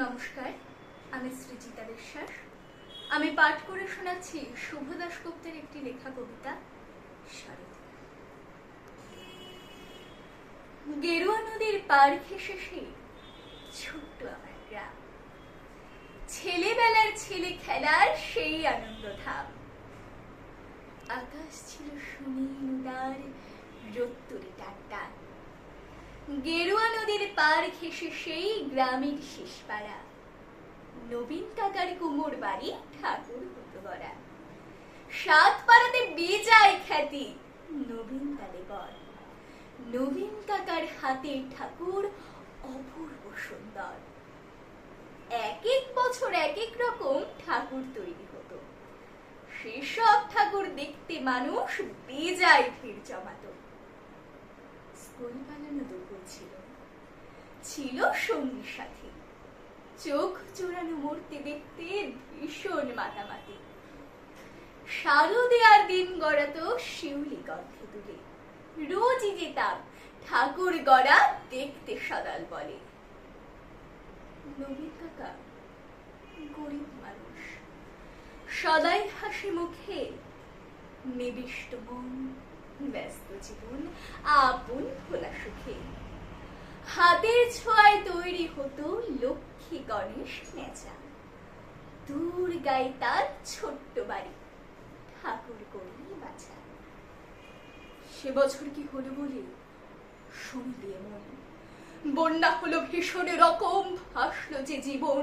নমস্কার, আমি সৃজিতা বিশ্বাস। আমি পাঠ করে শোনাচ্ছি শুভ দাশগুপ্তের একটি লেখা কবিতা গেরুয়া নদীর পার ঘেসে সেই ছোট্ট আমার গ্রাম। ছেলেবেলার ছেলে খেলার সেই আনন্দ ধাম আকাশ ছিল সুনীল উদার রোত্তরে টান টান গেরুয়া নদীর পার ঘেসে সেই গ্রামের শেষ পাড়া নবীন কাকার কুমোর বাড়ি ঠাকুর হতো গড়া সাত পাড়াতে বেজায় খ্যাতি নবীন তালে নবীন কাকার হাতে ঠাকুর অপূর্ব সুন্দর। এক এক বছর এক এক রকম ঠাকুর তৈরি হতো। সেসব ঠাকুর দেখতে মানুষ বেজায় ভিড় জমাতো। ছিল ছিল চোখ চোরানো মূর্তি দেখতে ভীষণ মাতামাতি। দিন শিউলি তুলে রোজই যেতাম ঠাকুর গড়া দেখতে সদাল বলে। নবীন কাকা, গরিব মানুষ। সদাই হাসি মুখে নিবিষ্ট মন, ব্যস্ত জীবন, আপন হাতের ছোঁয়ায় তৈরি হতো লক্ষ্মী গণেশ নেচা দূর গায়ে তার ছোট্ট বাড়ি, ঠাকুর করি বাছা সে বছর কি হলো বলে? শুনলি এমন বন্যা হলো ভীষণ রকম, ভাসলো যে জীবন।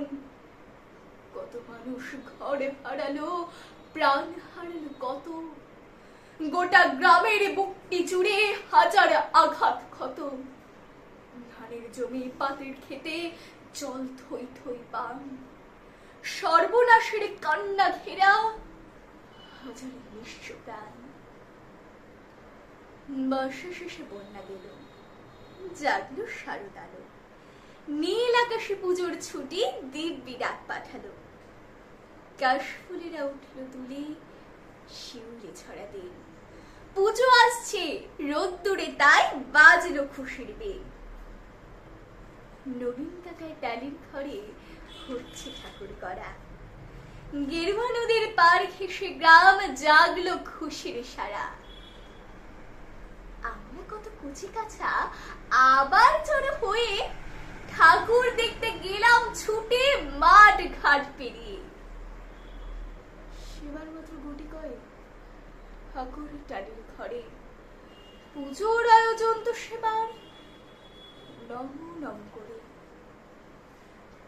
কত মানুষ ঘরে হারালো, প্রাণ হারালো কত। গোটা গ্রামের বুকটি জুড়ে হাজার আঘাত ক্ষত। ধানের জমি পাতের খেতে জল থই থই পান। সর্বনাশের কান্না ঘেরা হাজার নিঃস্ব প্রাণ। বর্ষা শেষে বন্যা গেল, জাগলো শারদ আলো। নীল আকাশে পুজোর ছুটি দিব্যি ডাক পাঠালো। কাশফুলেরা উঠল তুলে শিউলে ছড়া দিন। পুজো আসছে, রোদ্দুরে তাই বাজলো খুশির বেগ। নবীন কাকায় টালির ঘরে হচ্ছে ঠাকুর করা। গেরুয়া নদীর পার ঘেসে গ্রাম জাগলো খুশির সারা। আমরা কত কুচি কাছা আবার জড়ো হয়ে ঠাকুর দেখতে গেলাম ছুটে মাঠ ঘাট পেরিয়ে। সেবার মাত্র গুটি কয়ে ঠাকুর টালির ঘরে। পুজোর আয়োজন তো সেবার। নম করে।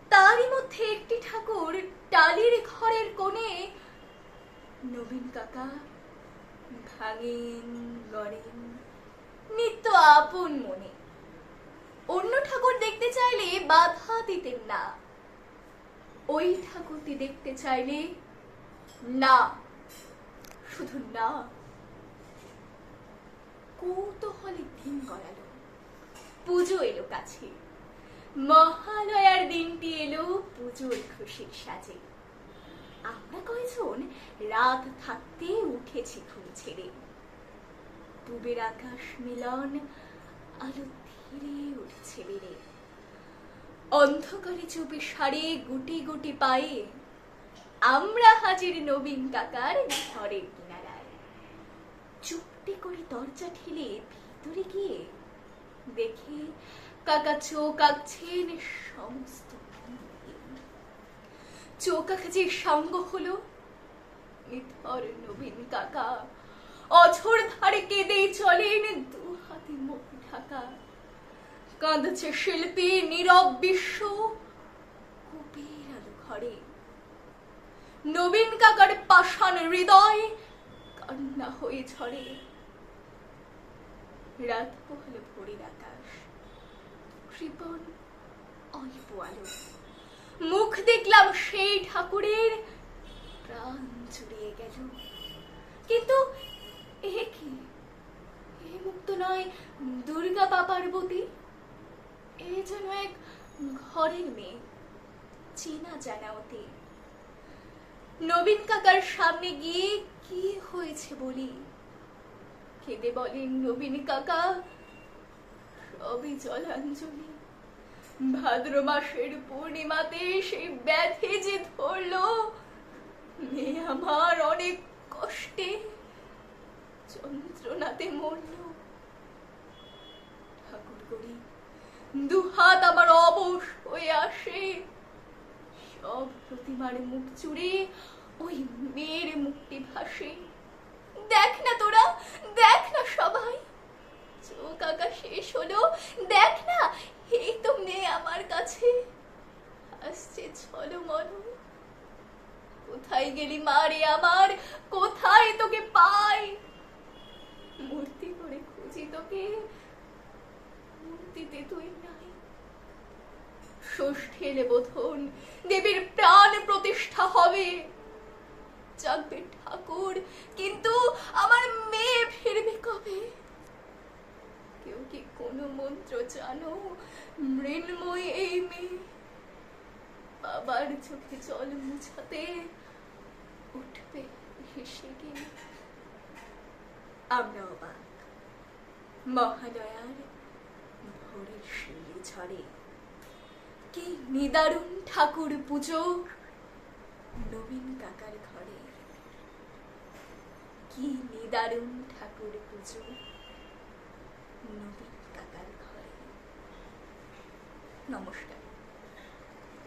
তারই মধ্যে একটি ঠাকুর টালির ঘরের কোণে নবীন কাকা ভাঙেন, গড়েন, নিত্য আপন মনে। অন্য ঠাকুর দেখতে চাইলে বাধা দিতেন না। ওই ঠাকুরটি দেখতে চাইলে না, শুধু না। কৌতূহলে দিন গড়ালো। পুজো এলো কাছে। মহালয়ার দিনটি এলো পুজোর খুশির সাজে। আমরা কয়জন রাত থাকতে উঠেছি ঘুম ছেড়ে। ডুবের আকাশ মিলন আলো ধীরে উঠছে বেড়ে অন্ধকারে চুপি সারে গুটি গুটি পায়ে। আমরা হাজির নবীন কাকার ঘরের কিনারায়। চুপটি করে দরজা ঠেলে ভিতরে গিয়ে দেখে। কাকা চোখ আঁকছেন সমস্ত। চোখ আঁকা যে সাঙ্গ হলো। নিথর নবীন কাকা, অঝোর ধারে কেঁদেই চলেন দু হাতে মুখ ঢাকা। কাঁদছে শিল্পী নীরব বিশ্ব কুপির আলো ঘরে। নবীন কাকার পাষাণ হৃদয় কান্না হয়ে ঝরে। রাত পোহালো ভোরের আকাশ। কৃপণ অল্প আলো। মুখ দেখলাম সেই ঠাকুরের। প্রাণ জুড়িয়ে গেল। কিন্তু এ কি? এ মুক্ত নয় দুর্গা বা পার্বতী এ যেন এক ঘরের মেয়ে। চেনা জানা অতি। নবীন কাকার সামনে গিয়ে কি হয়েছে বলি? কেঁদে বলেন, নবীন কাকা। সবই জলাঞ্জলি, ভাদ্র মাসের পূর্ণিমাতে সেই ব্যাধি যে ধরলো মেয়ে আমার অনেক কষ্টে যন্ত্রণাতে মরল। ঠাকুর করি, দুহাত আমার অবশ হয়ে আসে। সব প্রতিমার মুখ চুড়ে ওই মেয়ের মুখটি ভাসে। দেখ না তোরা, দেখ না সবাই। চোখ আঁকা শেষ হলো দেখ না, এই তো মেয়ে আমার কাছে। আসছে ছলো মনো কোথায় গেলি মারে আমার? কোথায় তোকে পাই? মূর্তি করে খুঁজি তোকে। মূর্তিতে তুই নাই। ষষ্ঠী এলে বোধন দেবীর প্রাণ প্রতিষ্ঠা হবে। জাগবে ঠাকুর, কিন্তু আমার মেয়ে ফিরবে কবে? কেউ কি কোনো মন্ত্র জানো? মৃন্ময় এই মেয়ে বাবার চোখে জল মুছাতে উঠবে হেসে গিয়ে। আমরা অবাক। মহালয়ার ভোরের শিলি ঝড়ে কি নিদারুণ ঠাকুর পুজো। নবীন কাকার ঘরে কি নিদারুণ ঠাকুর পুজো। নবীন কাকার ঘরে। নমস্কার।